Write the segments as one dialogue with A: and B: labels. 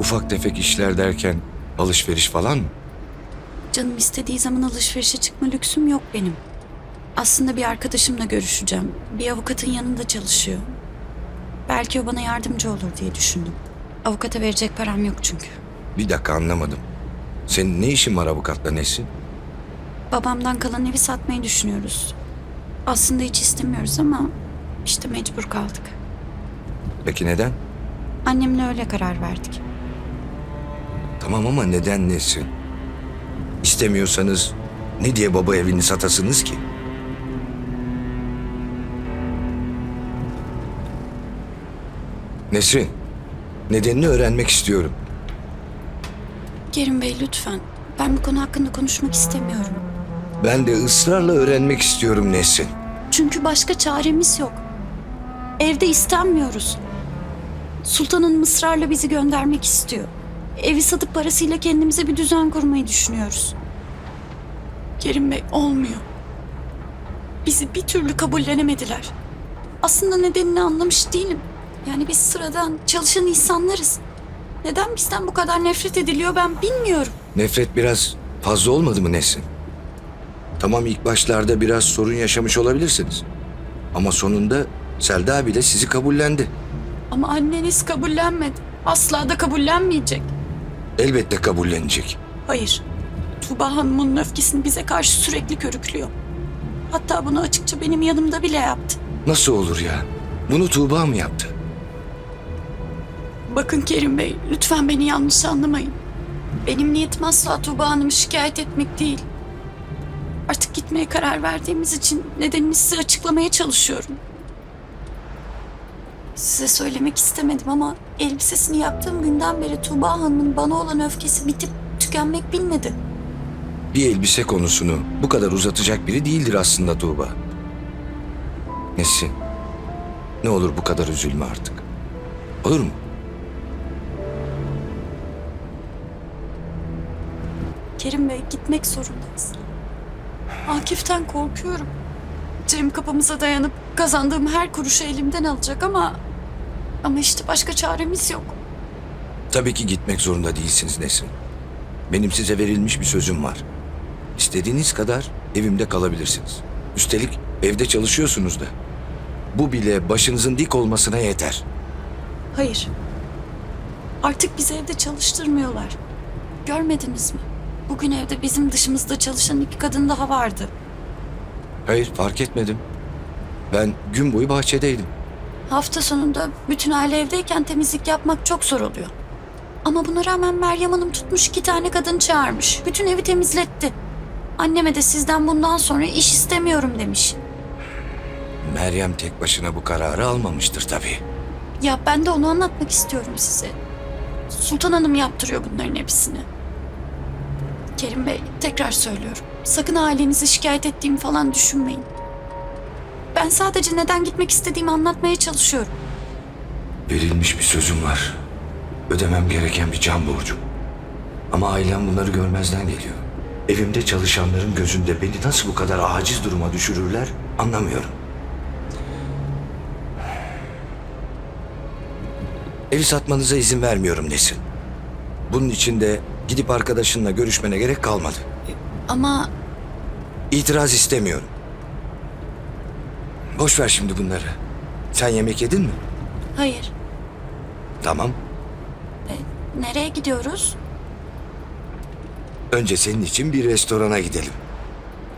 A: Ufak tefek işler derken alışveriş falan mı?
B: Canım istediği zaman alışverişe çıkma lüksüm yok benim. Aslında bir arkadaşımla görüşeceğim. Bir avukatın yanında çalışıyor. Belki o bana yardımcı olur diye düşündüm. Avukata verecek param yok çünkü.
A: Bir dakika anlamadım. Senin ne işin var avukatla Nesin?
B: Babamdan kalan evi satmayı düşünüyoruz. Aslında hiç istemiyoruz ama işte mecbur kaldık.
A: Peki neden?
B: Annemle öyle karar verdik.
A: Tamam ama neden Nesin? İstemiyorsanız ne diye baba evini satasınız ki? Nesrin, nedenini öğrenmek istiyorum.
B: Kerim Bey lütfen. Ben bu konu hakkında konuşmak istemiyorum.
A: Ben de ısrarla öğrenmek istiyorum Nesrin.
B: Çünkü başka çaremiz yok. Evde istenmiyoruz. Sultanın ısrarla bizi göndermek istiyor. Evi satıp parasıyla kendimize bir düzen kurmayı düşünüyoruz. Kerim Bey olmuyor. Bizi bir türlü kabullenemediler. Aslında nedenini anlamış değilim. Yani biz sıradan çalışan insanlarız. Neden bizden bu kadar nefret ediliyor ben bilmiyorum.
A: Nefret biraz fazla olmadı mı Nesin? Tamam ilk başlarda biraz sorun yaşamış olabilirsiniz. Ama sonunda Selda bile sizi kabullendi.
B: Ama anneniz kabullenmedi. Asla da kabullenmeyecek.
A: Elbette kabullenecek.
B: Hayır. Tuğba Hanım'ın öfkesini bize karşı sürekli körüklüyor. Hatta bunu açıkça benim yanımda bile yaptı.
A: Nasıl olur ya? Bunu Tuğba mı yaptı?
B: Bakın Kerim Bey, lütfen beni yanlış anlamayın. Benim niyetim asla Tuğba Hanım'ı şikayet etmek değil. Artık gitmeye karar verdiğimiz için nedenini size açıklamaya çalışıyorum. Size söylemek istemedim ama elbisesini yaptığım günden beri Tuğba Hanım'ın bana olan öfkesi bitip tükenmek bilmedi.
A: Bir elbise konusunu bu kadar uzatacak biri değildir aslında Tuğba. Nesin? Ne olur bu kadar üzülme artık. Olur mu?
B: Kerim Bey gitmek zorundayız. Akif'ten korkuyorum. Cem kapımıza dayanıp kazandığım her kuruşu elimden alacak ama... Ama işte başka çaremiz yok.
A: Tabii ki gitmek zorunda değilsiniz Nesrin. Benim size verilmiş bir sözüm var. İstediğiniz kadar evimde kalabilirsiniz. Üstelik evde çalışıyorsunuz da. Bu bile başınızın dik olmasına yeter.
B: Hayır. Artık bizi evde çalıştırmıyorlar. Görmediniz mi? Bugün evde bizim dışımızda çalışan iki kadın daha vardı.
A: Hayır fark etmedim. Ben gün boyu bahçedeydim.
B: Hafta sonunda bütün aile evdeyken temizlik yapmak çok zor oluyor. Ama buna rağmen Meryem Hanım tutmuş iki tane kadın çağırmış. Bütün evi temizletti. Anneme de sizden bundan sonra iş istemiyorum demiş.
A: Meryem tek başına bu kararı almamıştır tabii.
B: Ya ben de onu anlatmak istiyorum size. Sultan Hanım yaptırıyor bunların hepsini. Kerim Bey tekrar söylüyorum. Sakın ailenizi şikayet ettiğimi falan düşünmeyin. Ben sadece neden gitmek istediğimi anlatmaya çalışıyorum.
A: Verilmiş bir sözüm var. Ödemem gereken bir can borcum. Ama ailem bunları görmezden geliyor. Evimde çalışanların gözünde beni nasıl bu kadar aciz duruma düşürürler anlamıyorum. Evi satmanıza izin vermiyorum Nesin. Bunun için de gidip arkadaşınla görüşmene gerek kalmadı.
B: Ama
A: İtiraz istemiyorum. Boş ver şimdi bunları. Sen yemek yedin mi?
B: hayır.
A: Tamam.
B: Nereye gidiyoruz?
A: Önce senin için bir restorana gidelim.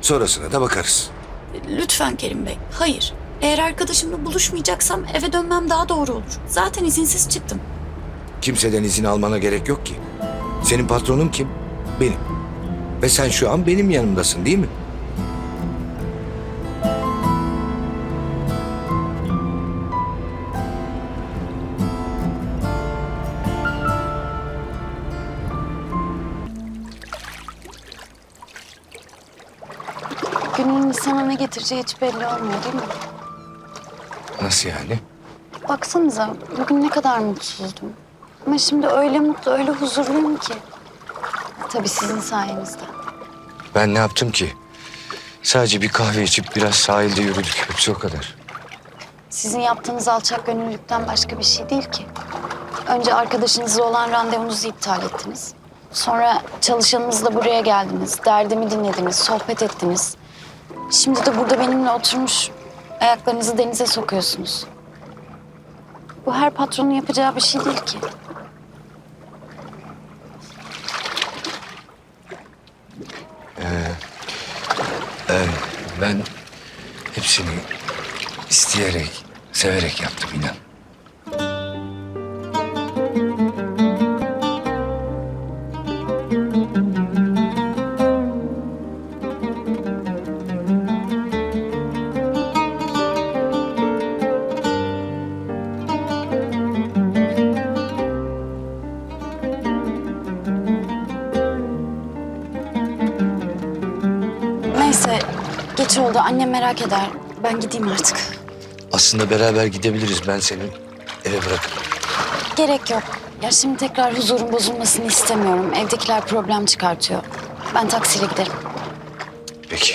A: Sonrasına da bakarız.
B: Lütfen Kerim Bey. Hayır. Eğer arkadaşımla buluşmayacaksam eve dönmem daha doğru olur. Zaten izinsiz çıktım.
A: Kimseden izin almana gerek yok ki. Senin patronun kim? Benim. Ve sen şu an benim yanımdasın değil mi?
C: Günün sana ne getireceği hiç belli olmuyor değil mi?
A: Nasıl yani?
C: Baksanıza bugün ne kadar mutsuzdum. Ama şimdi öyle mutlu, öyle huzurluyum ki. Tabii sizin sayenizde.
A: Ben ne yaptım ki? Sadece bir kahve içip biraz sahilde yürüdük. Hepsi o kadar.
C: Sizin yaptığınız alçak gönüllülükten başka bir şey değil ki.
B: Önce arkadaşınızla olan randevunuzu iptal ettiniz. Sonra çalışanınızla buraya geldiniz. Derdimi dinlediniz, sohbet ettiniz. Şimdi de burada benimle oturmuş ayaklarınızı denize sokuyorsunuz. Bu her patronun yapacağı bir şey değil ki.
A: Ben hepsini isteyerek, severek yaptım inan.
B: Neyse, geç oldu. Annem merak eder. Ben gideyim artık.
A: Aslında beraber gidebiliriz. Ben seni eve bırakırım.
B: Gerek yok. Ya şimdi tekrar huzurun bozulmasını istemiyorum. Evdekiler problem çıkartıyor. Ben taksiyle giderim.
A: Peki,